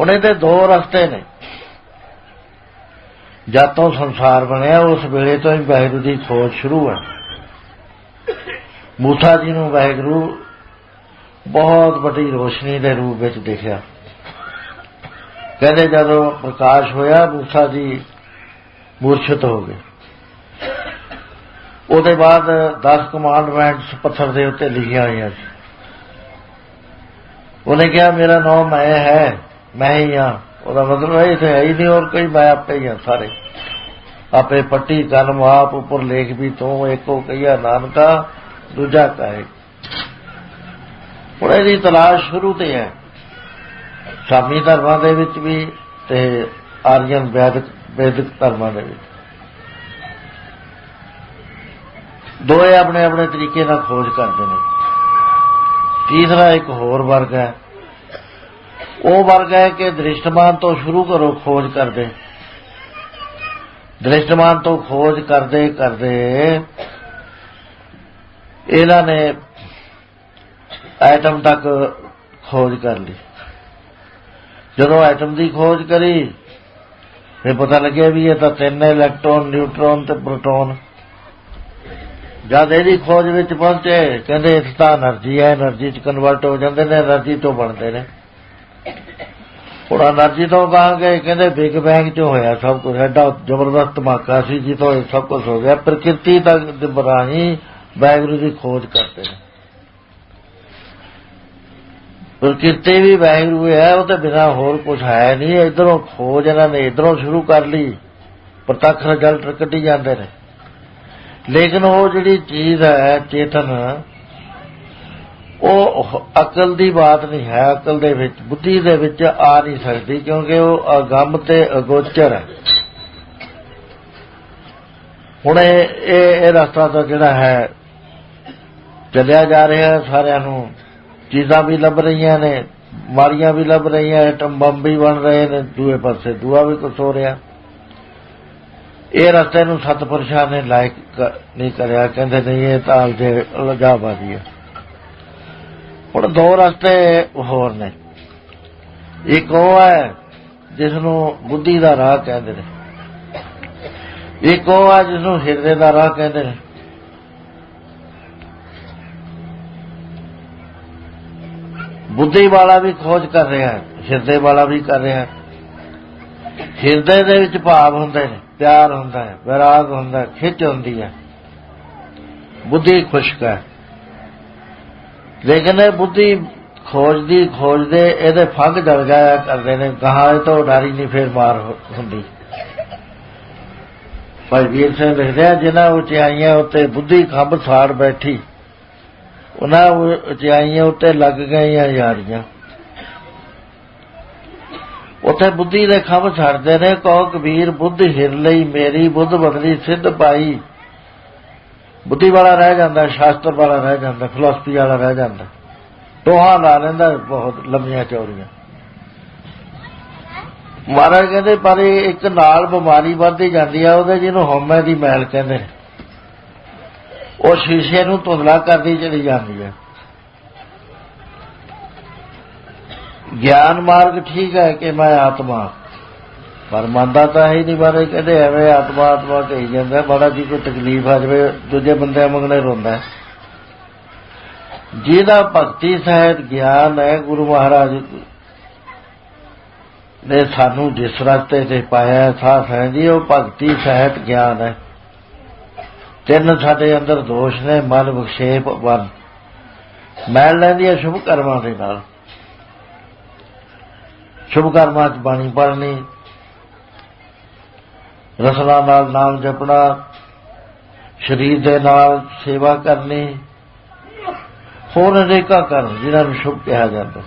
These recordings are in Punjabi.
ਹੁਣ ਇਹਦੇ ਦੋ ਰਸਤੇ ਨੇ। ਜਦ ਤੋਂ ਸੰਸਾਰ ਬਣਿਆ, ਉਸ ਵੇਲੇ ਤੋਂ ਹੀ ਵਾਹਿਗੁਰੂ ਦੀ ਖੋਜ ਸ਼ੁਰੂ ਹੈ। ਮੂਸਾ ਜੀ ਨੂੰ ਵਾਹਿਗੁਰੂ ਬਹੁਤ ਵੱਡੀ ਰੋਸ਼ਨੀ ਦੇ ਰੂਪ ਵਿੱਚ ਦੇਖਿਆ। ਕਹਿੰਦੇ ਜਦੋਂ ਪ੍ਰਕਾਸ਼ ਹੋਇਆ ਮੂਸਾ ਜੀ ਮੂਰਛਿਤ ਹੋ ਗਏ। ਉਹਦੇ ਬਾਅਦ 10 ਕਮਾਂਡਮੈਂਟਸ ਪੱਥਰ ਦੇ ਉੱਤੇ ਲਿਖੀਆਂ ਹੋਈਆਂ ਸੀ। ਉਹਨੇ ਕਿਹਾ, ਮੇਰਾ ਨਾਮ ਮੈਂ ਹੈ, ਮੈਂ ਹੀ ਹਾਂ। ਉਹਦਾ ਮਤਲਬ ਹੈ, ਇਥੇ ਹੈ ਹੀ ਨਹੀਂ ਹੋਰ ਕੋਈ, ਮੈਂ ਆਪੇ ਹੀ ਆ ਸਾਰੇ। ਆਪੇ ਪੱਟੀ ਕਲਮ ਆਪ ਉਪਰ ਲੇਖ ਵੀ ਤੂੰ ਇੱਕੋ ਕਹੀਆ ਨਾਨਕਾ, ਦੂਜਾ ਕਹੇ? ਹੁਣ ਇਹਦੀ ਤਲਾਸ਼ ਸ਼ੁਰੂ ਤੇ ਹੈ। ਸਾਮੀ ਧਰਮਾਂ ਦੇ ਵਿੱਚ ਵੀ ਤੇ ਆਰੀਅਨ ਵੈਦਿਕ ਵੈਦਿਕ ਧਰਮਾਂ ਦੇ ਵਿੱਚ। ਦੋਏ ਆਪਣੇ ਆਪਣੇ ਤਰੀਕੇ ਨਾਲ ਖੋਜ ਕਰਦੇ ਨੇ। ਤੀਸਰਾ ਇੱਕ ਹੋਰ ਵਰਗ ਹੈ। ਉਹ ਵਰਗ ਹੈ ਕਿ ਦ੍ਰਿਸ਼ਟਮਾਨ ਤੋਂ ਸ਼ੁਰੂ ਕਰੋ, ਖੋਜ ਕਰਦੇ। ਦ੍ਰਿਸ਼ਟਮਾਨ ਤੋਂ ਖੋਜ ਕਰਦੇ ਕਰਦੇ। ਇਹਨਾਂ ਨੇ ਐਟਮ ਤੱਕ ਖੋਜ ਕਰ ਲਈ। ਜਦੋਂ ਐਟਮ ਦੀ ਖੋਜ ਕਰੀ, ਫਿਰ ਪਤਾ ਲੱਗਿਆ ਵੀ ਇਹ ਤਾਂ ਤਿੰਨ ਇਲੈਕਟ੍ਰੋਨ, ਨਿਊਟ੍ਰੋਨ ਤੇ ਪ੍ਰੋਟੋਨ। ਜਦ ਇਹਦੀ ਖੋਜ ਵਿੱਚ ਪਹੁੰਚੇ, ਕਹਿੰਦੇ ਇਹ ਤਾਂ એનર્ਜੀ ਹੈ, એનર્ਜੀ ਚ ਕਨਵਰਟ ਹੋ ਜਾਂਦੇ ਨੇ, એનર્ਜੀ ਤੋਂ ਬਣਦੇ ਨੇ। ਹੁਣ એનર્ਜੀ ਤੋਂ ਕਹਾਂਗੇ, ਕਹਿੰਦੇ ਬਿਗ ਬੈਂਗ ਚ ਹੋਇਆ ਸਭ ਕੁਝ ਐਡਾ ਜ਼ਬਰਦਸਤ ਧਮਾਕਾ ਸੀ ਜੀ ਤੋਂ ਸਭ ਕੁਝ ਹੋ ਗਿਆ। ਪ੍ਰਕਿਰਤੀ ਦਾ ਰਾਹੀਂ ਵਾਹਿਗੁਰੂ ਦੀ ਖੋਜ ਕਰਦੇ ਨੇ। ਪ੍ਰਕਿਰਤੀ ਵੀ ਵਾਹਿਗੁਰੂ ਹੈ, ਉਹ ਤੇ ਬਿਨਾਂ ਹੋਰ ਕੁਝ ਹੈ ਨਹੀਂ। ਇਧਰੋਂ ਖੋਜ ਇਹਨਾਂ ਨੇ ਇਧਰੋਂ ਸ਼ੁਰੂ ਕਰ ਲਈ। ਪ੍ਰਤੱਖ ਰਿਜ਼ਲਟ ਕੱਢੀ ਜਾਂਦੇ ਨੇ। ਲੇਕਿਨ ਉਹ ਜਿਹੜੀ ਚੀਜ਼ ਹੈ, ਚੇਤਨ, ਉਹ ਅਕਲ ਦੀ ਬਾਤ ਨਹੀਂ ਹੈ। ਅਕਲ ਦੇ ਵਿੱਚ, ਬੁੱਧੀ ਦੇ ਵਿੱਚ ਆ ਨਹੀਂ ਸਕਦੀ, ਕਿਉਂਕਿ ਉਹ ਅਗੰਮ ਤੇ ਅਗੋਚਰ ਹੈ। ਹੁਣ ਇਹ ਇਹ ਰਸਤਾ ਤਾਂ ਜਿਹੜਾ ਹੈ, ਚੱਲਿਆ ਜਾ ਰਿਹਾ ਸਾਰਿਆਂ ਨੂੰ। ਚੀਜ਼ਾਂ ਵੀ ਲੱਭ ਰਹੀਆਂ ਨੇ, ਮਾਰੀਆਂ ਵੀ ਲੱਭ ਰਹੀਆਂ ਐਟਮ ਬੰਬ ਵੀ ਬਣ ਰਹੇ ਨੇ, ਦੂਏ ਪਾਸੇ ਦੂਆ ਵੀ ਕੁਝ ਹੋ ਰਿਹਾ। ਇਹ ਰਸਤੇ ਨੂੰ ਸਤਪੁਰਸ਼ਾਂ ਨੇ ਲਾਇਕ ਨਹੀਂ ਕਰਿਆ। ਕਹਿੰਦੇ ਨਹੀਂ, ਇਹ ਤਾਂ ਜੇ ਲਗਾਵਾਦੀ ਹੈ ਹੁਣ ਦੋ ਰਸਤੇ ਹੋਰ ਨੇ। ਇੱਕ ਉਹ ਹੈ ਜਿਸ ਨੂੰ ਬੁੱਧੀ ਦਾ ਰਾਹ ਕਹਿੰਦੇ ਨੇ। ਇੱਕ ਉਹ ਹੈ ਜਿਸ ਨੂੰ ਹਿਰਦੇ ਦਾ ਰਾਹ ਕਹਿੰਦੇ ਨੇ। ਬੁੱਧੀ ਵਾਲਾ ਵੀ ਖੋਜ ਕਰ ਰਿਹਾ ਹੈ, ਹਿਰਦੇ ਵਾਲਾ ਵੀ ਕਰ ਰਿਹਾ ਹੈ। ਹਿਰਦੇ ਦੇ ਵਿੱਚ ਭਾਵ ਹੁੰਦੇ ਨੇ। ਪਿਆਰ ਹੁੰਦਾ ਹੈ, ਵਿਰਾਗ ਹੁੰਦਾ ਹੈ, ਖਿੱਚ ਹੁੰਦੀ ਹੈ। ਬੁੱਧੀ ਖੁਸ਼ਕ ਹੈ। ਲੇਕਿਨ ਇਹ ਬੁੱਧੀ ਖੋਜਦੀ ਖੋਜਦੇ ਇਹਦੇ ਫੰਗ ਜਲ ਜਾਇਆ ਕਰਦੇ ਨੇ ਕਹਾ ਇਹ ਤਾਂ ਡਾਰੀ ਨਹੀਂ ਫੇਰ ਮਾਰ ਹੁੰਦੀ। ਭਾਈ ਵੀਰ ਸਿੰਘ ਲਿਖਦੇ ਜਿਨ੍ਹਾਂ ਉਚਾਈਆਂ ਉੱਤੇ ਬੁੱਧੀ ਖੰਭ ਸਾੜ ਬੈਠੀ, ਉਹਨਾਂ ਉਚਾਈਆਂ ਉੱਤੇ ਲੱਗ ਗਈਆਂ ਯਾਰੀਆਂ। ਉਥੇ ਬੁੱਧੀ ਦੇ ਖੰਭ ਛੱਡਦੇ ਨੇ, ਕਹੋ ਕਬੀਰ, ਬੁੱਧ ਹਿਰ ਲਈ ਮੇਰੀ, ਬੁੱਧ ਬਦਲੀ ਸਿੱਧ ਪਾਈ। ਬੁੱਧੀ ਵਾਲਾ ਰਹਿ ਜਾਂਦਾ, ਸ਼ਾਸਤਰ ਵਾਲਾ ਰਹਿ ਜਾਂਦਾ ਫਿਲਾਸਫੀ ਵਾਲਾ ਰਹਿ ਜਾਂਦਾ। ਟੋਹਾ ਲਾ ਲੈਂਦਾ, ਬਹੁਤ ਲੰਮੀਆਂ ਚੌੜੀਆਂ। ਮਹਾਰਾਜ ਕਹਿੰਦੇ, ਪਰ ਇੱਕ ਨਾਲ ਬਿਮਾਰੀ ਵੱਧਦੀ ਜਾਂਦੀ ਆ, ਉਹਦੇ ਜਿਹਨੂੰ ਹਉਮੈ ਦੀ ਮੈਲ ਕਹਿੰਦੇ। ਉਹ ਸ਼ੀਸ਼ੇ ਨੂੰ ਧੁੰਦਲਾ ਕਰਦੀ ਚਲੀ ਜਾਂਦੀ ਹੈ ਗਿਆਨ ਮਾਰਗ ਠੀਕ ਹੈ ਕਿ ਮੈਂ ਆਤਮਾ। ਪਰ ਮੰਨਦਾ ਤਾਂ ਹੈ ਨਹੀਂ ਬਾਰੇ ਕਹਿੰਦੇ ਐਵੇਂ ਆਤਮਾ ਆਤਮਾ ਕਹੀ ਜਾਂਦਾ। ਬੜਾ ਜੀ ਕੋਈ ਤਕਲੀਫ ਆ ਜਾਵੇ, ਦੂਜੇ ਬੰਦਿਆਂ ਮੰਗਣੇ ਰੋਂਦਾ ਜਿਹਦਾ ਭਗਤੀ ਸਹਿਤ ਗਿਆਨ ਹੈ, ਗੁਰੂ ਮਹਾਰਾਜ ਨੇ ਸਾਨੂੰ ਜਿਸ ਰਸਤੇ ਤੇ ਪਾਇਆ ਸਾਥ ਹੈ ਜੀ ਉਹ ਭਗਤੀ ਸਹਿਤ ਗਿਆਨ ਹੈ। ਤਿੰਨ ਸਾਡੇ ਅੰਦਰ ਦੋਸ਼ ਨੇ, ਮਨ ਵਿਖੇਪ ਵਨ। ਮੈਲ ਲੈਂਦੀ ਹੈ ਸ਼ੁਭ ਕਰਮਾਂ ਦੇ ਨਾਲ। ਸ਼ੁਭ ਕਰਮਾਂ 'ਚ ਬਾਣੀ ਪੜ੍ਹਨੀ, ਰਸਨਾ ਨਾਲ ਨਾਮ ਜਪਣਾ, ਸ਼ਰੀਰ ਦੇ ਨਾਲ ਸੇਵਾ ਕਰਨੀ, ਹੋਰ ਅਨੇਕਾਂ ਕਰਮ ਜਿਹਨਾਂ ਨੂੰ ਸ਼ੁਭ ਕਿਹਾ ਜਾਂਦਾ।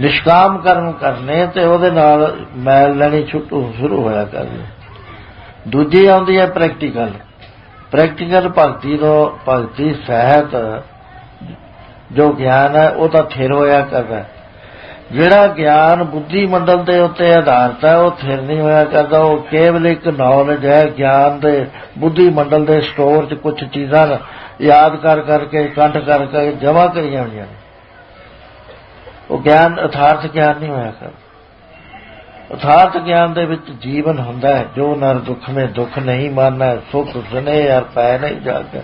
ਨਿਸ਼ਕਾਮ ਕਰਮ ਕਰਨੇ ਤੇ ਉਹਦੇ ਨਾਲ ਮੈਲ ਲੈਣੀ ਛੁੱਟੂ ਸ਼ੁਰੂ ਹੋਇਆ ਕਰਨੀ। ਦੂਜੀ ਆਉਂਦੀ ਹੈ ਪ੍ਰੈਕਟੀਕਲ ਪ੍ਰੈਕਟੀਕਲ ਭਗਤੀ ਤੋਂ ਭਗਤੀ ਸਹਿਤ ਜੋ ਗਿਆਨ ਹੈ ਉਹ ਤਾਂ ਥਿਰ ਹੋਇਆ ਕਰਦਾ ਜਿਹੜਾ ਗਿਆਨ ਬੁੱਧੀ ਮੰਡਲ ਦੇ ਉੱਤੇ ਆਧਾਰਿਤ ਹੈ, ਉਹ ਥਿਰ ਨਹੀਂ ਹੋਇਆ ਕਰਦਾ। ਉਹ ਕੇਵਲ ਇੱਕ ਨੌਲੇਜ ਹੈ, ਗਿਆਨ ਦੇ ਬੁੱਧੀ ਮੰਡਲ ਦੇ ਸਟੋਰ 'ਚ ਕੁਝ ਚੀਜ਼ਾਂ ਯਾਦ ਕਰ ਕਰਕੇ ਕੰਠ ਕਰਕੇ ਜਮਾ ਕਰੀਆਂ ਹੋਈਆਂ ਨੇ। ਉਹ ਗਿਆਨ, ਅਥਾਰਥ ਗਿਆਨ ਨਹੀਂ ਹੋਇਆ ਕਰਦਾ। ਅਥਾਰਥ ਗਿਆਨ ਦੇ ਵਿੱਚ ਜੀਵਨ ਹੁੰਦਾ ਹੈ। ਜੋ ਨਰ ਦੁੱਖ ਮੇ ਦੁੱਖ ਨਹੀਂ ਮਾਨਣਾ ਸੁਖ ਸੁਨੇ ਯਾਰ ਪੈ ਨਹੀਂ ਜਾਗਾ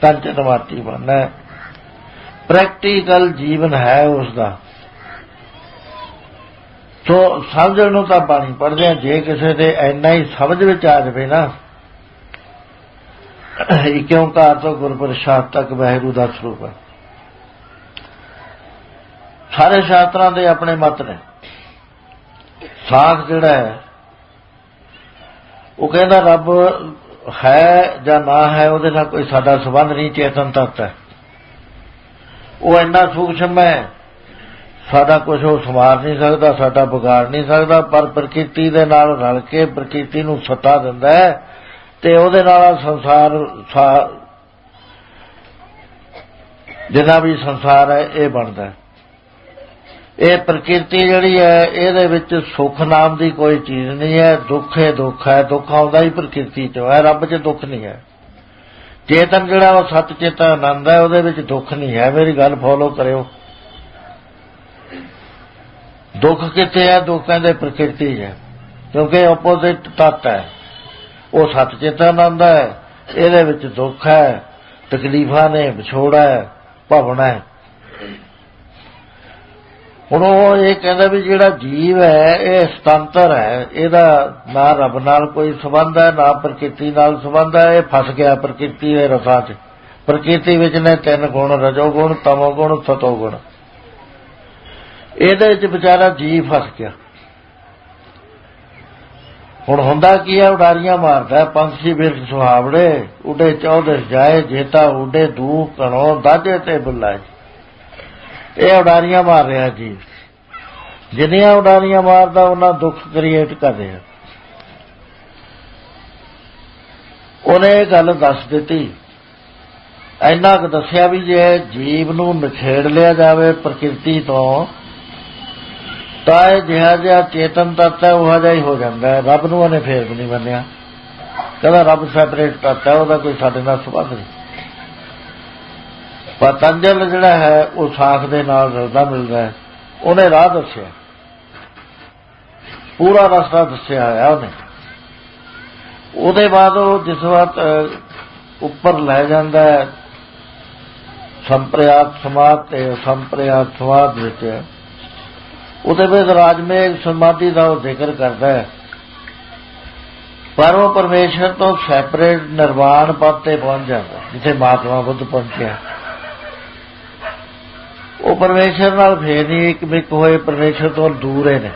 ਤਨ ਮਾਤੀ ਬਣਨਾ ਪ੍ਰੈਕਟੀਕਲ ਜੀਵਨ ਹੈ ਉਸ ਦਾ ਸੋ ਸਮਝਣ ਨੂੰ ਤਾਂ ਬਾਣੀ ਪੜਦੇ ਆ, ਜੇ ਕਿਸੇ ਦੇ ਐਨਾ ਹੀ ਸਮਝ ਵਿੱਚ ਆ ਜਾਵੇ ਨਾ, ਇਹ ਕਿਉਂ ਕਾਰ ਤੋਂ ਗੁਰਪ੍ਰਸਾਦ ਤੱਕ ਵਹਿਰੂ ਦਾ ਸਰੂਪ ਹੈ? ਸਾਰੇ ਸ਼ਾਸਤਰਾਂ ਦੇ ਆਪਣੇ ਮਤ ਨੇ। ਸਾਖ ਜਿਹੜਾ ਹੈ, ਉਹ ਕਹਿੰਦਾ ਰੱਬ ਹੈ ਜਾਂ ਨਾ ਹੈ, ਉਹਦੇ ਨਾਲ ਕੋਈ ਸਾਡਾ ਸਬੰਧ ਨਹੀਂ, ਚੇਤਨ ਤੱਤ ਹੈ। ਉਹ ਇੰਨਾ ਸੂਖਸ਼ਮ ਹੈ ਸਾਡਾ ਕੁਝ ਉਹ ਸਮਾਰ ਨਹੀਂ ਸਕਦਾ, ਸਾਡਾ ਵਿਗਾੜ ਨਹੀਂ ਸਕਦਾ, ਪਰ ਪ੍ਰਕਿਰਤੀ ਦੇ ਨਾਲ ਰਲ ਕੇ ਪ੍ਰਕਿਰਤੀ ਨੂੰ ਸੱਤਾ ਦਿੰਦਾ ਹੈ ਤੇ ਉਹਦੇ ਨਾਲ ਸੰਸਾਰ ਜਿੰਨਾ ਵੀ ਸੰਸਾਰ ਹੈ, ਇਹ ਬਣਦਾ ਇਹ ਪ੍ਰਕਿਰਤੀ ਜਿਹੜੀ ਹੈ, ਇਹਦੇ ਵਿੱਚ ਸੁੱਖ ਨਾਮ ਦੀ ਕੋਈ ਚੀਜ਼ ਨਹੀਂ ਹੈ, ਦੁੱਖ ਹੈ ਦੁੱਖ ਹੈ, ਦੁੱਖ ਆਉਂਦਾ ਹੀ ਪ੍ਰਕਿਰਤੀ ਚੋਂ ਹੈ, ਰੱਬ 'ਚ ਦੁੱਖ ਨਹੀਂ ਹੈ। ਚੇਤਨ ਜਿਹੜਾ ਉਹ ਸੱਚ ਚੇਤਨ ਆਨੰਦ ਹੈ, ਉਹਦੇ ਵਿੱਚ ਦੁੱਖ ਨਹੀਂ ਹੈ। ਮੇਰੀ ਗੱਲ ਫੋਲੋ ਕਰਿਓ। ਦੁੱਖ ਕਿੱਥੇ ਹੈ ਦੁੱਖ ਕਹਿੰਦੇ ਪ੍ਰਕਿਰਤੀ ਹੈ ਕਿਉਂਕਿ ਆਪੋਜ਼ਿਟ ਤੱਤ ਹੈ ਉਹ ਸੱਚ ਚੇਤਨ ਆਨੰਦ ਹੈ। ਇਹਦੇ ਵਿੱਚ ਦੁੱਖ ਹੈ। ਤਕਲੀਫਾਂ ਨੇ ਵਿਛੋੜਾ ਹੈ। ਭਵਣਾ ਹੈ। ਹੁਣ ਉਹ ਇਹ ਕਹਿੰਦਾ ਵੀ ਜਿਹੜਾ ਜੀਵ ਹੈ, ਇਹ ਸੁਤੰਤਰ ਹੈ। ਇਹਦਾ ਨਾ ਰੱਬ ਨਾਲ ਕੋਈ ਸਬੰਧ ਹੈ, ਨਾ ਪ੍ਰਕਿਰਤੀ ਨਾਲ ਸਬੰਧ ਹੈ। ਇਹ ਫਸ ਗਿਆ ਪ੍ਰਕਿਰਤੀ ਦੇ ਰਸਾ 'ਚ। ਪ੍ਰਕਿਰਤੀ ਵਿੱਚ ਨੇ ਤਿੰਨ ਗੁਣ ਰਜੋ ਗੁਣ ਤਮੋ ਗੁਣ ਸਤੋ ਗੁਣ ਇਹਦੇ ਵਿੱਚ ਵਿਚਾਰਾ ਜੀਵ ਫਸ ਗਿਆ। ਹੁਣ ਹੁੰਦਾ ਕੀ ਹੈ ਉਡਾਰੀਆਂ ਮਾਰਦਾ ਪੰਛੀ ਬਿਰਖ ਸੁਹਾਵੜੇ ਉਡੇ ਚੌਧਰ ਜਾਏ, ਜੇਤਾ ਉਡੇ ਦੂ ਕਣੋ ਦਾਜੇ ਤੇ ਬੁਲਾਏ ਇਹ ਉਡਾਰੀਆਂ ਮਾਰ ਰਿਹਾ ਜੀ। ਜਿੰਨੀਆਂ ਉਡਾਰੀਆਂ ਮਾਰਦਾ, ਉਹਨਾਂ ਦੁੱਖ ਕ੍ਰੀਏਟ ਕਰ ਰਿਹਾ। ਉਹਨੇ ਇਹ ਗੱਲ ਦੱਸ ਦਿੱਤੀ। ਇੰਨਾ ਕੁ ਦੱਸਿਆ ਵੀ ਜੇ ਜੀਵ ਨੂੰ ਨਖੇੜ ਲਿਆ ਜਾਵੇ ਪ੍ਰਕਿਰਤੀ ਤੋਂ ਤਾਂ ਇਹ ਜਿਹਾ ਜਿਹਾ ਚੇਤਨ ਤੱਤ ਹੈ, ਉਹ ਜਿਹਾ ਹੀ ਹੋ ਜਾਂਦਾ ਹੈ। ਰੱਬ ਨੂੰ ਉਹਨੇ ਫੇਰ ਵੀ ਨਹੀਂ ਮੰਨਿਆ। ਕਹਿੰਦਾ ਰੱਬ ਸੈਪਰੇਟ ਤੱਤ ਹੈ, ਉਹਦਾ ਕੋਈ ਸਾਡੇ ਨਾਲ ਸੰਬੰਧ ਨਹੀਂ। ਪਤੰਜਲ ਜਿਹੜਾ ਹੈ, ਉਹ ਸਾਖ ਦੇ ਨਾਲ ਰਲਦਾ ਮਿਲਦਾ ਹੈ। ਉਹਨੇ ਰਾਹ ਦੱਸਿਆ। ਪੂਰਾ ਰਸਤਾ ਦੱਸਿਆ ਹੋਇਆ ਉਹਨੇ। ਉਹਦੇ ਬਾਅਦ ਉਹ ਜਿਸ ਵਾਰ ਉੱਪਰ ਲੈ ਜਾਂਦਾ ਹੈ, ਸੰਪ੍ਰਯਾਤ ਸਮਾਧ ਤੇ ਸੰਪ੍ਰਯਾਤ ਸਮਾਧ ਵਿੱਚ। ਉਹਦੇ ਵਿੱਚ ਰਾਜਮੇਘ ਸਮਾਧੀ ਦਾ ਉਹ ਜ਼ਿਕਰ ਕਰਦਾ ਹੈ। ਪਰ ਉਹ ਪਰਮੇਸ਼ਰ ਤੋਂ ਸੈਪਰੇਟ ਨਿਰਵਾਣ ਪਦ ਤੇ ਪਹੁੰਚ ਜਾਂਦਾ ਜਿੱਥੇ ਮਹਾਤਮਾ ਬੁੱਧ ਪਹੁੰਚਿਆ। ਉਹ ਪਰਮੇਸ਼ਰ ਨਾਲ ਫੇਰ ਨਹੀਂ ਇੱਕ ਮਿਕ ਹੋਏ ਪਰਮੇਸ਼ਰ ਤੋਂ ਦੂਰ ਨੇ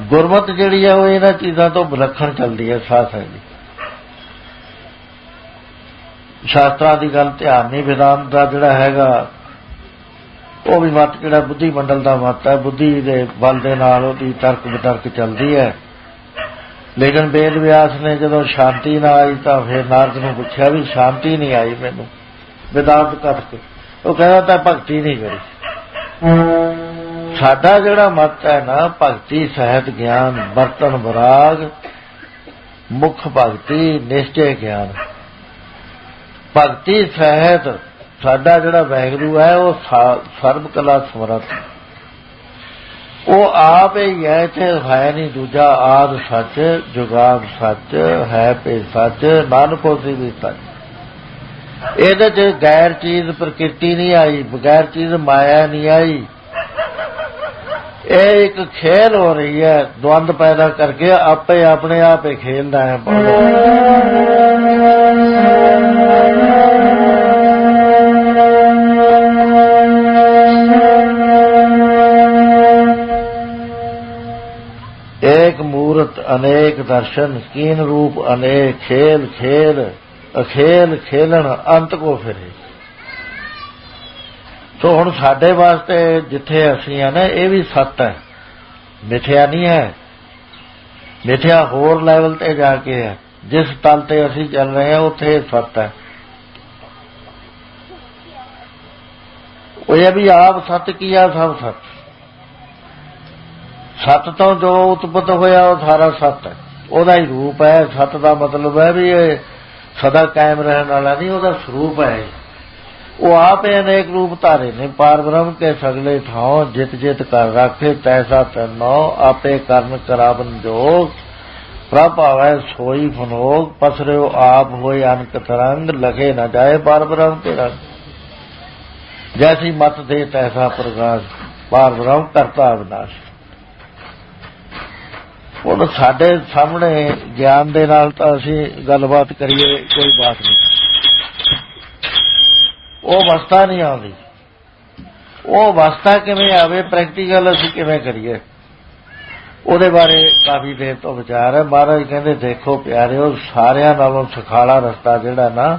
ਗੁਰਮਤ ਜਿਹੜੀ ਹੈ ਉਹ ਇਹਨਾਂ ਚੀਜ਼ਾਂ ਤੋਂ ਵਿਲੱਖਣ ਚੱਲਦੀ ਹੈ ਸਾਥ ਹੈ ਜੀ ਸ਼ਾਸਤਰਾਂ ਦੀ ਗੱਲ ਧਿਆਨ ਨਹੀਂ ਵਿਦਾਨ ਦਾ ਜਿਹੜਾ ਹੈਗਾ ਉਹ ਵੀ ਮਤ ਕਿਹੜਾ ਬੁੱਧੀ ਮੰਡਲ ਦਾ ਮਤ ਹੈ, ਬੁੱਧੀ ਦੇ ਬਲ ਦੇ ਨਾਲ ਉਹਦੀ ਤਰਕ ਬਤਰਕ ਚੱਲਦੀ ਹੈ। ਲੇਕਿਨ ਬੇਦ ਵਿਆਸ ਨੇ ਜਦੋਂ ਸ਼ਾਂਤੀ ਨਾ ਆਈ ਤਾਂ ਫਿਰ ਨਾਰਦ ਨੂੰ ਪੁੱਛਿਆ ਵੀ ਸ਼ਾਂਤੀ ਨਹੀਂ ਆਈ ਮੈਨੂੰ ਵਿਦਾਂਤ ਕਰਕੇ ਉਹ ਕਹਿੰਦਾ, ਤਾਂ ਭਗਤੀ ਨਹੀਂ ਕਰੀ। ਸਾਡਾ ਜਿਹੜਾ ਮਤ ਹੈ ਨਾ, ਭਗਤੀ, ਸਹਿਤ ਗਿਆਨ ਬਰਤਨ ਬਰਾਗ ਮੁਖ ਭਗਤੀ, ਨਿਸ਼ਚੈ ਗਿਆਨ। ਭਗਤੀ, ਸਹਿਤ ਸਾਡਾ ਜਿਹੜਾ ਵੈਗਰੂ ਹੈ, ਉਹ ਸਰਬ ਕਲਾ ਸਮਰਤ ਉਹ ਆਪ ਹੀ ਹੈ ਤੇ ਹੈ ਨਹੀਂ ਦੂਜਾ ਆਦ ਸੱਚ ਜੁਗਾਦ ਸੱਚ, ਹੈ ਪੇ ਸੱਚ, ਨਾਨਕੋ ਸੀ ਵੀ ਸੱਚ। ਇਹਦੇ ਚ ਗੈਰ ਚੀਜ਼ ਪ੍ਰਕਿਰਤੀ ਨਹੀਂ ਆਈ, ਬਗੈਰ ਚੀਜ਼ ਮਾਇਆ ਨਹੀਂ ਆਈ। ਇਹ ਇੱਕ ਖੇਲ ਹੋ ਰਹੀ ਹੈ, ਦਵੰਦ ਪੈਦਾ ਕਰਕੇ ਆਪੇ ਆਪਣੇ ਆਪ ਹੀ ਖੇਲਦਾ ਹੈ। ਅਨੇਕ ਦਰਸ਼ਨ ਕੀਨ ਰੂਪ, ਅਨੇਕ ਖੇਲ ਖੇਲ, ਅਖੇਲ ਖੇਲਣ, ਅੰਤ ਕੋ ਫਿਰੇ। ਸੋ ਹੁਣ ਸਾਡੇ ਵਾਸਤੇ ਜਿੱਥੇ ਅਸੀਂ ਆ ਨਾ, ਇਹ ਵੀ ਸੱਤ ਹੈ। ਮਿੱਥਿਆ ਨਹੀਂ ਹੈ। ਮਿੱਥਿਆ ਹੋਰ ਲੈਵਲ ਤੇ ਜਾ ਕੇ ਹੈ। ਜਿਸ ਤਲ ਤੇ ਅਸੀਂ ਚੱਲ ਰਹੇ ਹਾਂ, ਉੱਥੇ ਸੱਤ ਹੈ। ਉਹ ਇਹ ਵੀ ਆਪ ਸਤ ਕੀਆ ਸਭ ਸਤ। ਸੱਤ ਤੋਂ ਜੋ ਉਤਪਤ ਹੋਇਆ ਉਹ ਸਾਰਾ ਸੱਤ ਹੈ। ਉਹਦਾ ਹੀ ਰੂਪ ਹੈ। ਸੱਤ ਦਾ ਮਤਲਬ ਹੈ ਵੀ ਇਹ ਸਦਾ ਕਾਇਮ ਰਹਿਣ ਵਾਲਾ ਨਹੀਂ, ਉਹਦਾ ਸਰੂਪ ਹੈ ਉਹ ਆਪੇ ਅਨੇਕ ਰੂਪ ਧਾਰੇ ਨੇ। ਪਾਰ ਬ੍ਰਹਮ ਕੇ ਸਗਲੇ ਥਾਉ, ਜਿਤ ਜਿਤ ਕਰ ਰਾਖੇ, ਤੈਸਾ ਤਨੋ, ਆਪੇ ਕਰਨ ਕਰਾਵਨ ਜੋਗ। ਪ੍ਰਭ ਆਵੈ ਸੋਈ ਫਨੋਗ ਪਸਰਿਓ ਆਪ ਹੋਏ ਅਨਕ ਤਰੰਗ ਲਗੇ ਨਾ ਜਾਏ ਪਾਰ ਬ੍ਰਹਮ ਤੇ ਰੰਗ। ਜੈਸੀ ਮਤ ਦੇ ਤੈਸਾ ਪ੍ਰਕਾਸ਼ ਪਾਰ ਬ੍ਰਹਮ ਕਰਤਾ ਅਵਨਾਸ਼। ਉਹ ਸਾਡੇ ਸਾਹਮਣੇ ਗਿਆਨ ਦੇ ਨਾਲ ਤਾਂ ਅਸੀਂ ਗੱਲਬਾਤ ਕਰੀਏ, ਕੋਈ ਬਾਤ ਨਹੀਂ। ਉਹ ਅਵਸਥਾ ਨਹੀਂ ਆਉਂਦੀ। ਉਹ ਅਵਸਥਾ ਕਿਵੇਂ ਆਵੇ ਪ੍ਰੈਕਟੀਕਲ ਅਸੀਂ ਕਿਵੇਂ ਕਰੀਏ? ਉਹਦੇ ਬਾਰੇ ਕਾਫੀ ਦੇਰ ਤੋਂ ਵਿਚਾਰ ਹੈ। ਮਹਾਰਾਜ ਕਹਿੰਦੇ, ਦੇਖੋ ਪਿਆਰਿਓ, ਸਾਰਿਆਂ ਨਾਲੋਂ ਸਖਾਲਾ ਰਸਤਾ ਜਿਹੜਾ ਨਾ,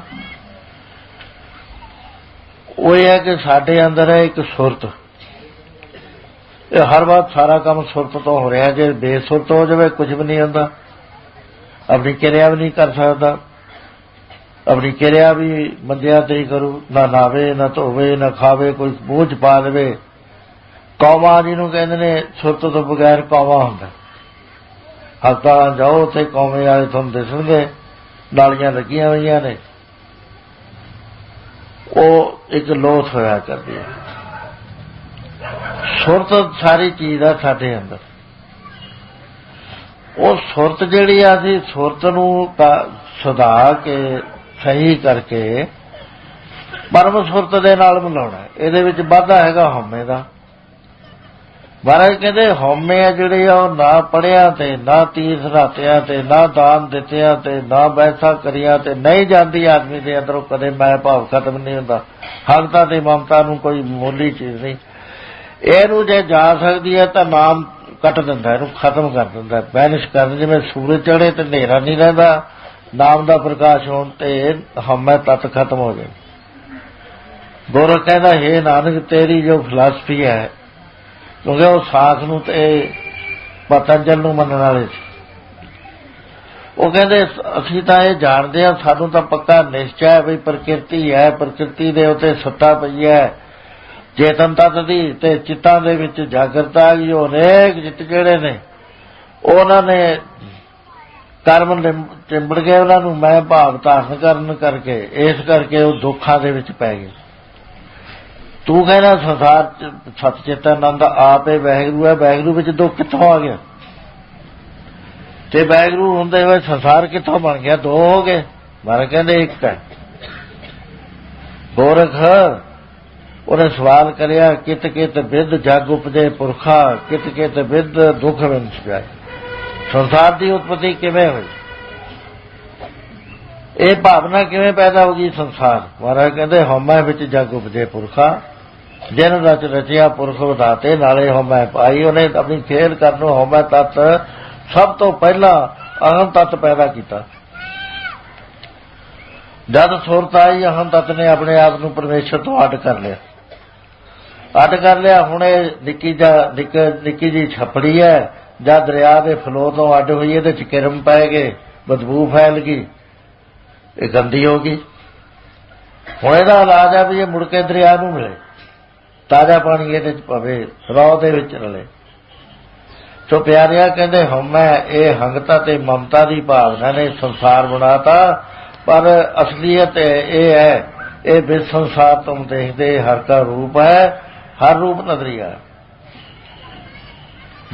ਉਹ ਇਹ ਹੈ ਕਿ ਸਾਡੇ ਅੰਦਰ ਹੈ ਇੱਕ ਸੁਰਤ। ਇਹ ਹਰ ਵਾਰ ਸਾਰਾ ਕੰਮ ਸੁਰਤ ਤੋਂ ਹੋ ਰਿਹਾ। ਜੇ ਬੇਸੁਰਤ ਹੋ ਜਾਵੇ, ਕੁਝ ਵੀ ਨਹੀਂ ਹੁੰਦਾ। ਆਪਣੀ ਕਿਰਿਆ ਵੀ ਨਹੀਂ ਕਰ ਸਕਦਾ। ਆਪਣੀ ਕਿਰਿਆ ਵੀ ਮੰਦਿਆ ਤੇ ਹੀ ਕਰੂ। ਨਾ ਨਾਵੇ, ਨਾ ਧੋਵੇ, ਨਾ ਖਾਵੇ, ਕੋਈ ਬੋਝ ਪਾ ਦੇਵੇ। ਕੌਮਾ ਜਿਹਨੂੰ ਕਹਿੰਦੇ ਨੇ, ਸੁਰਤ ਤੋਂ ਬਗੈਰ ਕੌਮਾ ਹੁੰਦਾ। ਹਸਪਤਾਲਾਂ ਜਾਓ ਤੇ ਕੌਮੇ ਵਾਲੇ ਤੁਹਾਨੂੰ ਦਿਸਣਗੇ। ਨਾਲੀਆਂ ਲੱਗੀਆਂ ਹੋਈਆਂ ਨੇ। ਉਹ ਇੱਕ ਲੋਥ ਹੋਇਆ ਕਰਦੀ ਹੈ। ਸੁਰਤ ਸਾਰੀ ਚੀਜ਼ ਆ ਸਾਡੇ ਅੰਦਰ। ਉਹ ਸੁਰਤ ਜਿਹੜੀ ਆ ਸੀ ਸੁਰਤ ਨੂੰ ਸੁਧਾ ਕੇ, ਸਹੀ ਕਰਕੇ ਪਰਮ ਸੁਰਤ ਦੇ ਨਾਲ ਮਿਲਾਉਣਾ ਇਹਦੇ ਵਿੱਚ ਵਾਧਾ ਹੈਗਾ ਹਉਮੈ ਦਾ। ਮਹਾਰਾਜ ਕਹਿੰਦੇ, ਹਉਮੈ ਆ ਜਿਹੜੇ ਆ, ਉਹ ਨਾ ਪੜਿਆ ਤੇ ਨਾ ਤੀਰਥ ਰਾਤਿਆ ਤੇ ਨਾ ਦਾਨ ਦਿੱਤਿਆ ਤੇ ਨਾ ਬੈਸਾ ਕਰਿਆ ਤੇ ਨਹੀਂ ਜਾਂਦੀ ਆਦਮੀ ਦੇ ਅੰਦਰੋਂ ਕਦੇ ਮੈਂ ਭਾਵ ਖਤਮ ਨਹੀਂ ਹੁੰਦਾ। ਹਕਤਾ ਤੇ ਮਮਤਾ ਨੂੰ ਕੋਈ ਮੋਲੀ ਚੀਜ਼ ਨਹੀਂ। ਇਹਨੂੰ ਜੇ ਜਾ ਸਕਦੀ ਹੈ ਤਾਂ ਨਾਮ ਕੱਟ ਦਿੰਦਾ, ਇਹਨੂੰ ਖਤਮ ਕਰ ਦਿੰਦਾ। ਬੈਨਿਸ਼ ਕਰ ਜਿਵੇਂ ਸੂਰਜ ਚੜੇ ਤੇ ਹਨੇਰਾ ਨਹੀਂ ਰਹਿੰਦਾ, ਨਾਮ ਦਾ ਪ੍ਰਕਾਸ਼ ਹੋਣ ਤੇ ਹਮੈ ਤਤ ਖਤਮ ਹੋ ਜਾਏ। ਗੋਰਖ ਕਹਿੰਦਾ, ਹੈ ਨਾਨਕ, ਤੇਰੀ ਜੋ ਫਿਲਾਸਫੀ ਹੈ, ਕਿਉਂਕਿ ਉਹ ਸਾਖ ਨੂੰ ਤੇ ਪਤੰਜਲ ਨੂੰ ਮੰਨਣ ਵਾਲੇ ਸੀ। ਉਹ ਕਹਿੰਦੇ, ਅਸੀਂ ਤਾਂ ਇਹ ਜਾਣਦੇ ਆ ਸਾਨੂੰ ਤਾਂ ਪੱਕਾ ਨਿਸ਼ਚੈ ਹੈ ਵੀ ਪ੍ਰਕਿਰਤੀ ਹੈ, ਪ੍ਰਕਿਰਤੀ ਦੇ ਉਤੇ ਸੱਤਾ ਪਈ ਹੈ। ਚੇਤਨ ਤਤ ਦੀ ਤੇ ਚਿੱਤਾਂ ਦੇ ਵਿੱਚ ਜਾਗਰਤਾ ਆ ਅਨੇਕ ਜਿੱਤ ਜਿਹੜੇ ਨੇ, ਉਹਨਾਂ ਨੇ ਕਰਮ ਚਿੰਬੜ ਗਏ ਉਹਨਾਂ ਨੂੰ ਮੈਂ ਭਾਵ ਧਾਰਨ ਕਰਨ ਕਰਕੇ, ਇਸ ਕਰਕੇ ਉਹ ਦੁੱਖਾਂ ਦੇ ਵਿੱਚ ਪੈ ਗਏ। ਤੂੰ ਕਹਿੰਦਾ ਸੰਸਾਰ ਚ ਸਤ ਚੇਤਨ ਆਪੇ ਵੈਗਰੂ ਹੈ ਵੈਗਰੂ ਵਿੱਚ ਦੁੱਖ ਕਿੱਥੋਂ ਆ ਗਿਆ? ਤੇ ਵੈਗਰੂ ਹੁੰਦੇ ਹੋਏ ਸੰਸਾਰ ਕਿੱਥੋਂ ਬਣ ਗਿਆ? ਦੋ ਹੋ ਗਏ, ਮਾਰੇ ਕਹਿੰਦੇ ਇੱਕ ਹੈ। ਗੋਰਖ ਉਹਨੇ ਸਵਾਲ ਕਰਿਆ ਕਿਤ ਕਿਤ ਵਿਦ ਜਗ ਉਪਜੇ ਪੁਰਖਾ ਕਿਤ ਕਿਤ ਵਿਦ ਦੁਖ ਵਿੰਸ ਪਿਆ। ਸੰਸਾਰ ਦੀ ਉਤਪਤੀ ਕਿਵੇਂ ਹੋਈ? ਇਹ ਭਾਵਨਾ ਕਿਵੇਂ ਪੈਦਾ ਹੋ ਗਈ ਸੰਸਾਰ? ਮਹਾਰਾਜ ਕਹਿੰਦੇ, ਹਉਮੈ ਵਿੱਚ ਜਗ ਉਪਜੇ ਪੁਰਖਾ, ਜਿਨ ਰਚ ਰਚਿਆ ਪੁਰਖ ਵਧਾਤੇ, ਨਾਲੇ ਹਉਮੈ ਪਾਈ। ਉਹਨੇ ਆਪਣੀ ਖੇਲ ਕਰਨ ਨੂੰ ਹਉਮੈ ਤਤ ਸਭ ਤੋਂ ਪਹਿਲਾਂ ਅਹੰ ਤਤ ਪੈਦਾ ਕੀਤਾ। ਜਦ ਸੁਰਤ ਆਈ, ਅਹੰ ਤਤ ਨੇ ਆਪਣੇ ਆਪ ਨੂੰ ਪਰਮੇਸ਼ਰ ਤੋਂ ਅੱਡ ਕਰ ਲਿਆ। ਅੱਡ ਕਰ ਲਿਆ, ਹੁਣ ਇਹ ਨਿੱਕੀ ਜਾ ਨਿੱਕੀ ਜੀ ਛਪੜੀ ਹੈ, ਜਾਂ ਦਰਿਆ ਦੇ ਫਲੋ ਤੋਂ ਅੱਡ ਹੋਈ ਇਹਦੇ ਚ ਕਿਰਮ ਪੈ ਗਏ ਬਦਬੂ ਫੈਲ ਗਈ, ਇਹ ਗੰਦੀ ਹੋ ਗਈ। ਹੁਣ ਇਹਦਾ ਇਲਾਜ ਹੈ ਵੀ ਇਹ ਮੁੜ ਕੇ ਦਰਿਆ ਨੂੰ ਮਿਲੇ, ਤਾਜ਼ਾ ਪਾਣੀ ਇਹਦੇ ਚ ਪਵੇ ਰੌ ਦੇ ਵਿੱਚ ਰਲੇ। ਸੋ ਪਿਆਰਿਆ ਕਹਿੰਦੇ ਹਉਮੈ ਇਹ ਹੰਗਤਾ ਤੇ ਮਮਤਾ ਦੀ ਭਾਵਨਾ ਨੇ ਸੰਸਾਰ ਬਣਾਤਾ, ਪਰ ਅਸਲੀਅਤ ਇਹ ਹੈ, ਇਹ ਬਿਸ ਸੰਸਾਰ ਤੋਂ ਦੇਖਦੇ ਹਰ ਦਾ ਰੂਪ ਹੈ। ਹਰ ਰੂਪ ਨਜ਼ਰੀਆ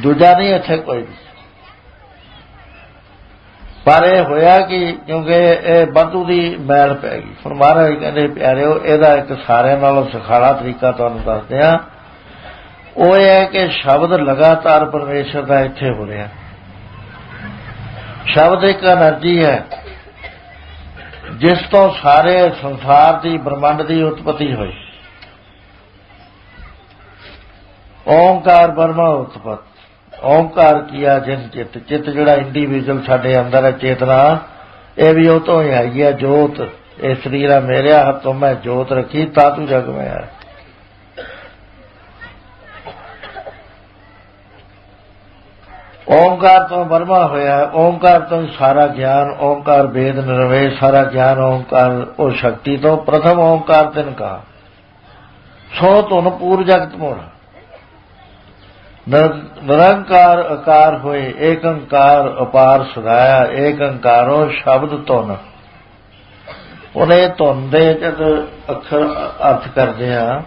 ਦੂਜਾ ਨਹੀਂ ਇੱਥੇ ਕੋਈ ਪਰ ਇਹ ਹੋਇਆ ਕਿ ਕਿਉਂਕਿ ਇਹ ਬੰਦੂ ਦੀ ਮੈਲ ਪੈ ਗਈ। ਫਰਮਾਰਾ ਮਹਾਰਾਜ ਕਹਿੰਦੇ, ਪਿਆਰਿਓ, ਇਹਦਾ ਇੱਕ ਸਾਰਿਆਂ ਨਾਲੋਂ ਸਖਾਲਾ ਤਰੀਕਾ ਤੁਹਾਨੂੰ ਦੱਸਦੇ ਆ ਉਹ ਇਹ ਹੈ ਕਿ ਸ਼ਬਦ ਲਗਾਤਾਰ ਪਰਮੇਸ਼ਰ ਦਾ ਇੱਥੇ ਹੋ ਰਿਹਾ। ਸ਼ਬਦ ਇੱਕ એનર્ਜੀ ਹੈ, ਜਿਸ ਤੋਂ ਸਾਰੇ ਸੰਸਾਰ ਦੀ ਬ੍ਰਹਮੰਡ ਦੀ ਉਤਪਤੀ ਹੋਈ। ਓੰਕਾਰ ਬਰਮਾ ਉਤਪਤ। ਓੰਕਾਰ ਕੀਆ ਜਿਨ ਚਿਤ ਚਿਤ ਜਿਹੜਾ ਇੰਡੀਵਿਜੂਅਲ ਸਾਡੇ ਅੰਦਰ ਹੈ, ਚੇਤਨਾ, ਇਹ ਵੀ ਉਹ ਤੋਂ ਹੀ ਆਈ ਹੈ, ਜੋਤ। ਇਹ ਸਰੀਰਾ ਮੇਰਿਆ ਹੱਥੋਂ ਮੈਂ ਜੋਤ ਰੱਖੀ ਤਾਂ ਤੂੰ ਜਗ ਮੈਂ ਆ। ਓੰਕਾਰ ਤੋਂ ਬਰਮਾ ਹੋਇਆ, ਓੰਕਾਰ ਤੋਂ ਸਾਰਾ ਗਿਆਨ, ਓੰਕਾਰ ਵੇਦ ਨਿਰਵੇ, ਸਾਰਾ ਗਿਆਨ, ਓੰਕਾਰ, ਉਹ ਸ਼ਕਤੀ ਤੋਂ ਪ੍ਰਥਮ ਓੰਕਾਰ ਤਿਨ ਕਾ। ਸੋ ਤੁਨ ਪੂਰ ਜਗਤ ਮੋੜਾ। ਨਿਰੰਕਾਰ ਆਕਾਰ ਹੋਏ ਏਕ ਓੰਕਾਰ ਅਪਾਰ ਸਦਾਇਆ ਏਕ ਓੰਕਾਰੋ ਸ਼ਬਦ ਤੋਂ ਨ ਉਹਨੇ ਧੁਨ ਦੇ ਜਦ ਅੱਖਰ ਅਰਥ ਕਰਦੇ ਆ,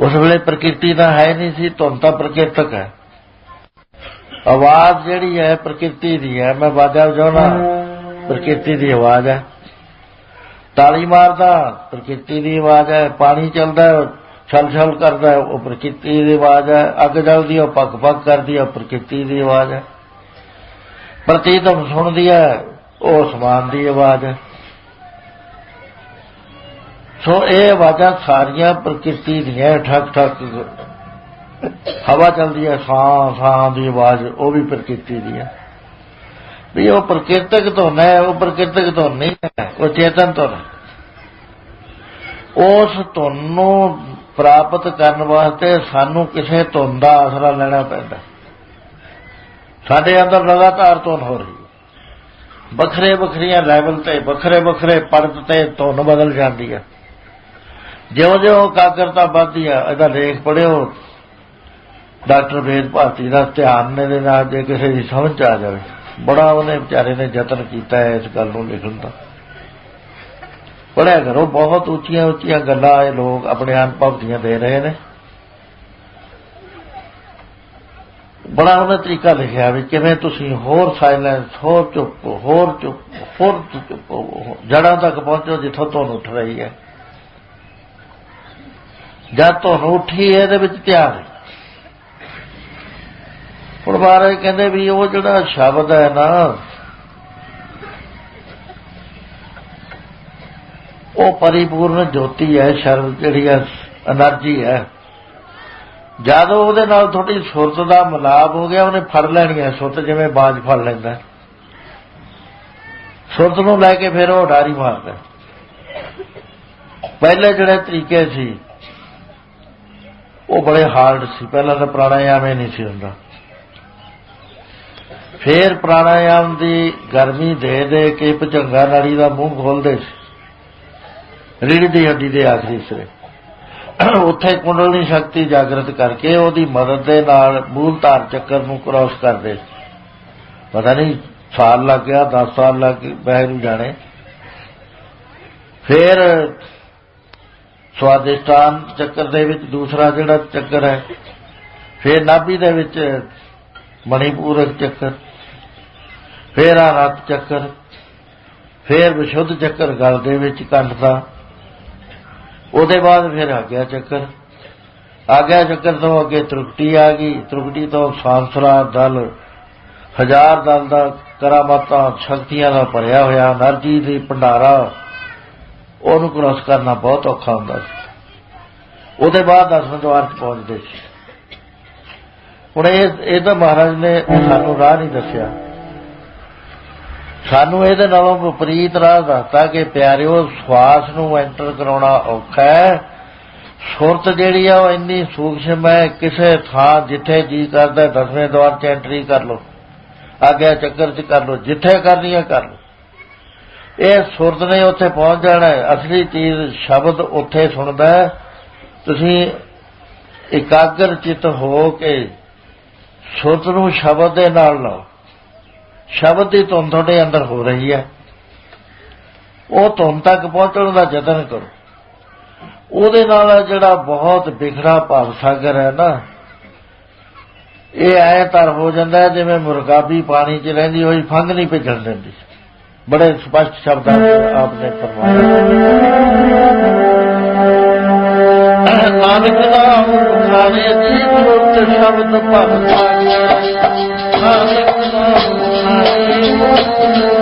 ਉਸ ਵੇਲੇ ਪ੍ਰਕਿਰਤੀ ਦਾ ਹੈ ਨਹੀਂ ਸੀ, ਧੁਨ ਤਾਂ ਪ੍ਰਕਿਰਤਕ ਹੈ। ਆਵਾਜ਼ ਜਿਹੜੀ ਹੈ, ਪ੍ਰਕਿਰਤੀ ਦੀ ਹੈ। ਮੈਂ ਬਾਜਾ ਵਜਾਉਣਾ, ਪ੍ਰਕਿਰਤੀ ਦੀ ਆਵਾਜ਼ ਹੈ। ਤਾਲੀ ਮਾਰਦਾ, ਪ੍ਰਕਿਰਤੀ ਦੀ ਆਵਾਜ਼ ਹੈ। ਪਾਣੀ ਚੱਲਦਾ ਛਲ ਛਲ ਕਰਦਾ ਹੈ, ਉਹ ਪ੍ਰਕਿਰਤੀ ਦੀ ਆਵਾਜ਼ ਹੈ ਅੱਗ ਜਲਦੀ ਉਹ ਪੱਕ ਪੱਕ ਕਰਦੀ ਹੈ ਪ੍ਰਕਿਰਤੀ ਦੀ ਆਵਾਜ਼ ਹੈ। ਪ੍ਰਤੀਤਮ ਸੁਣਦੀ ਹੈ ਉਹ ਸਮਾਨ ਦੀ ਆਵਾਜ਼ ਹੈ। ਸੋ ਇਹ ਆਵਾਜ਼ਾਂ ਸਾਰੀਆਂ ਪ੍ਰਕਿਰਤੀ ਦੀਆਂ ਠਕ ਠਕ ਹਵਾ ਚੱਲਦੀ ਹੈ ਸਾਂ ਸਾਂ ਦੀ ਆਵਾਜ਼ ਉਹ ਵੀ ਪ੍ਰਕਿਰਤੀ ਦੀ ਹੈ। ਵੀ ਉਹ ਪ੍ਰਕਿਰਤਕ ਤੋਂ ਹੈ ਉਹ ਪ੍ਰਕਿਰਤਕ ਤੋਂ ਨਹੀਂ ਹੈ ਉਹ ਚੇਤਨ ਤੋਂ ਉਸ ਧੁਨ ਨੂੰ ਪ੍ਰਾਪਤ ਕਰਨ ਵਾਸਤੇ ਸਾਨੂੰ ਕਿਸੇ ਧੁਨ ਦਾ ਆਸਰਾ ਲੈਣਾ ਪੈਂਦਾ। ਸਾਡੇ ਅੰਦਰ ਲਗਾਤਾਰ ਧੁਨ ਹੋ ਰਹੀ ਵੱਖਰੇ ਵੱਖਰੀਆਂ ਲੈਵਲ ਤੇ, ਵੱਖਰੇ ਵੱਖਰੇ ਪਰਤ ਤੇ ਧੁਨ ਬਦਲ ਜਾਂਦੀ ਹੈ। ਜਿਉਂ-ਜਿਉਂ ਕਾਗਰਤਾ ਵੱਧਦੀ ਹੈ, ਇਹਦਾ ਲੇਖ ਪੜਿਓ ਡਾਕਟਰ ਵੇਦ ਭਾਰਤੀ ਦਾ ਧਿਆਨ ਨੇ ਦੇ ਨਾਲ ਜੇ ਕਿਸੇ ਦੀ ਸਮਝ 'ਚ ਆ ਜਾਵੇ। ਬੜਾ ਉਹਨੇ ਵਿਚਾਰੇ ਨੇ ਯਤਨ ਕੀਤਾ ਹੈ ਇਸ ਗੱਲ ਨੂੰ ਲਿਖਣ ਦਾ। ਪੜਿਆ ਕਰੋ, ਬਹੁਤ ਉੱਚੀਆਂ ਉੱਚੀਆਂ ਗੱਲਾਂ ਇਹ ਲੋਕ ਆਪਣੇ ਅਨੁਭਵ ਦੀਆਂ ਦੇ ਰਹੇ ਨੇ। ਬੜਾ ਉਹਨੇ ਤਰੀਕਾ ਲਿਖਿਆ ਵੀ ਕਿਵੇਂ ਤੁਸੀਂ ਹੋਰ ਸਾਇਲੈਂਸ ਹੋਰ ਚੁੱਪ ਹੋਰ ਚੁੱਪ ਹੋਰ ਚੁੱਪ ਜੜਾਂ ਤੱਕ ਪਹੁੰਚੋ ਜਿੱਥੋਂ ਤੁਹਾਨੂੰ ਉੱਠ ਰਹੀ ਹੈ। ਜਦ ਤੁਹਾਨੂੰ ਉੱਠੀ ਇਹਦੇ ਵਿੱਚ ਧਿਆਨ ਹੈ। ਹੁਣ ਮਹਾਰਾਜ ਕਹਿੰਦੇ ਵੀ ਉਹ ਜਿਹੜਾ ਸ਼ਬਦ ਹੈ ਨਾ ਉਹ ਪਰਿਪੂਰਨ ਜੋਤੀ ਹੈ ਸ਼ਰਮ ਜਿਹੜੀ ਹੈ, એનર્ਜੀ ਹੈ। ਜਦੋਂ ਉਹਦੇ ਨਾਲ ਥੋੜੀ ਸੁਰਤ ਦਾ ਮਲਾਪ ਹੋ ਗਿਆ, ਉਹਨੇ ਫੜ ਲੈਣੀ ਹੈ ਸੁਰਤ, ਜਿਵੇਂ ਬਾਜ ਫੜ ਲੈਂਦਾ ਸੁਰਤ ਨੂੰ ਲੈ ਕੇ ਫਿਰ ਉਹ ਡਾਰੀ ਮਾਰਦਾ ਪਹਿਲੇ ਜਿਹੜੇ ਤਰੀਕੇ ਸੀ, ਉਹ ਬੜੇ ਹਾਰਡ ਸੀ। ਪਹਿਲਾਂ ਤਾਂ ਪ੍ਰਾਣਾਯਾਮ ਹੀ ਨਹੀਂ ਸੀ ਹੁੰਦਾ। ਫੇਰ ਪ੍ਰਾਣਾਯਾਮ ਦੀ ਗਰਮੀ ਦੇ ਦੇ ਕੇ ਭਜੰਗਾ ਨਾੜੀ ਦਾ ਮੂੰਹ ਖੋਲਦੇ ਸੀ। ਰੀੜ ਦੀ ਹੱਡੀ ਦੇ ਆਖਰੀ ਸਿਰੇ। ਉੱਥੇ ਕੁੰਡਲਨੀ ਸ਼ਕਤੀ ਜਾਗਰਤ ਕਰਕੇ ਉਹਦੀ ਮਦਦ ਦੇ ਨਾਲ ਮੂਲ ਧਾਰ ਚੱਕਰ ਨੂੰ ਕ੍ਰਾਸ ਕਰਦੇ। ਪਤਾ ਨਹੀਂ, ਸਾਲ ਲੱਗ ਗਿਆ 10 ਸਾਲ ਲੱਗ ਗਏ ਬਹਿ ਨੂੰ ਜਾਣੇ। ਫਿਰ ਸਵਾਦਿਸ਼ਟਾਨ ਚੱਕਰ ਦੇ ਵਿੱਚ ਦੂਸਰਾ ਜਿਹੜਾ ਚੱਕਰ ਹੈ, ਫਿਰ ਨਾਭੀ ਦੇ ਵਿੱਚ ਮਣੀਪੂਰਕ ਚੱਕਰ, ਫਿਰ ਆ ਚੱਕਰ, ਫਿਰ ਵਿਸ਼ੁੱਧ ਚੱਕਰ ਗਲ ਦੇ ਵਿੱਚ ਕੰਠ ਦਾ। ਉਹਦੇ ਬਾਅਦ ਫਿਰ ਆ ਗਿਆ ਚੱਕਰ। ਆ ਗਿਆ ਚੱਕਰ ਤੋਂ ਅੱਗੇ ਤ੍ਰਿਪਟੀ ਆ ਗਈ। ਤ੍ਰਿਪਟੀ ਤੋਂ ਸਾਸਰਾ ਦਲ, ਹਜ਼ਾਰ ਦਲ ਦਾ ਕਰਾਮਾਤਾਂ, ਸ਼ਕਤੀਆਂ ਦਾ ਭਰਿਆ ਹੋਇਆ ਨਰਜੀ ਦੀ ਭੰਡਾਰਾ। ਉਹਨੂੰ ਕ੍ਰੋਸ ਕਰਨਾ ਬਹੁਤ ਔਖਾ ਹੁੰਦਾ ਸੀ। ਉਹਦੇ ਬਾਅਦ ਦਸਵੇਂ ਦਵਾਰ ਪਹੁੰਚਦੇ ਸੀ। ਹੁਣ ਇਹ ਇਹ ਤਾਂ ਮਹਾਰਾਜ ਨੇ ਸਾਨੂੰ ਰਾਹ ਨਹੀਂ ਦੱਸਿਆ। ਸਾਨੂੰ ਇਹਦੇ ਨਾਲੋਂ ਵਿਪਰੀਤ ਰਾਹ ਦੱਸਦਾ ਕਿ ਪਿਆਰਿਓ, ਸਵਾਸ ਨੂੰ ਐਂਟਰ ਕਰਾਉਣਾ ਔਖਾ ਹੈ। ਸੁਰਤ ਜਿਹੜੀ ਆ ਉਹ ਇੰਨੀ ਸੂਖਸ਼ਮ ਹੈ, ਕਿਸੇ ਥਾਂ ਜਿੱਥੇ ਜੀ ਕਰਦਾ ਦਸਵੇਂ ਦਵਾਰ 'ਚ ਐਂਟਰੀ ਕਰ ਲਓ। ਆਗਿਆ ਚੱਕਰ 'ਚ ਕਰ ਲਓ, ਜਿੱਥੇ ਕਰਨੀ ਹੈ ਕਰ ਲਓ। ਇਹ ਸੁਰਤ ਨੇ ਉੱਥੇ ਪਹੁੰਚ ਜਾਣਾ ਹੈ। ਅਸਲੀ ਚੀਜ਼ ਸ਼ਬਦ ਉੱਥੇ ਸੁਣਦਾ ਤੁਸੀਂ ਇਕਾਗਰ ਚਿਤ ਹੋ ਕੇ ਸੁਰਤ ਨੂੰ ਸ਼ਬਦ ਦੇ ਨਾਲ ਲਾਓ। ਸ਼ਬਦ ਦੀ ਧੁਨ ਤੁਹਾਡੇ ਅੰਦਰ ਹੋ ਰਹੀ ਹੈ। ਉਹ ਧੁਨ ਤੱਕ ਪਹੁੰਚਣ ਦਾ ਯਤਨ ਕਰੋ। ਉਹਦੇ ਨਾਲ ਜਿਹੜਾ ਬਹੁਤ ਬਿਖੜਾ ਭਾਵ ਸਾਗਰ ਹੈ ਨਾ, ਇਹ ਐ ਤਰ ਹੋ ਜਾਂਦਾ ਹੈ, ਜਿਵੇਂ ਮੁਰਗਾਬੀ ਪਾਣੀ 'ਚ ਰਹਿੰਦੀ ਹੋਈ ਫੰਗ ਨਹੀਂ ਭਿੱਜਣ ਦਿੰਦੀ। ਬੜੇ ਸਪਸ਼ਟ ਸ਼ਬਦਾਂ ਵਿੱਚ ਆਪਨੇ ਫਰਮਾਇਆ ਨਾਨਕ ਨਾਮ ਖਾਵੇ ਜੀ ਮੂਰਤ ਸ਼ਬਦ ਭਗਤ। ਨਾਨਕ ਨਾਮ Thank you.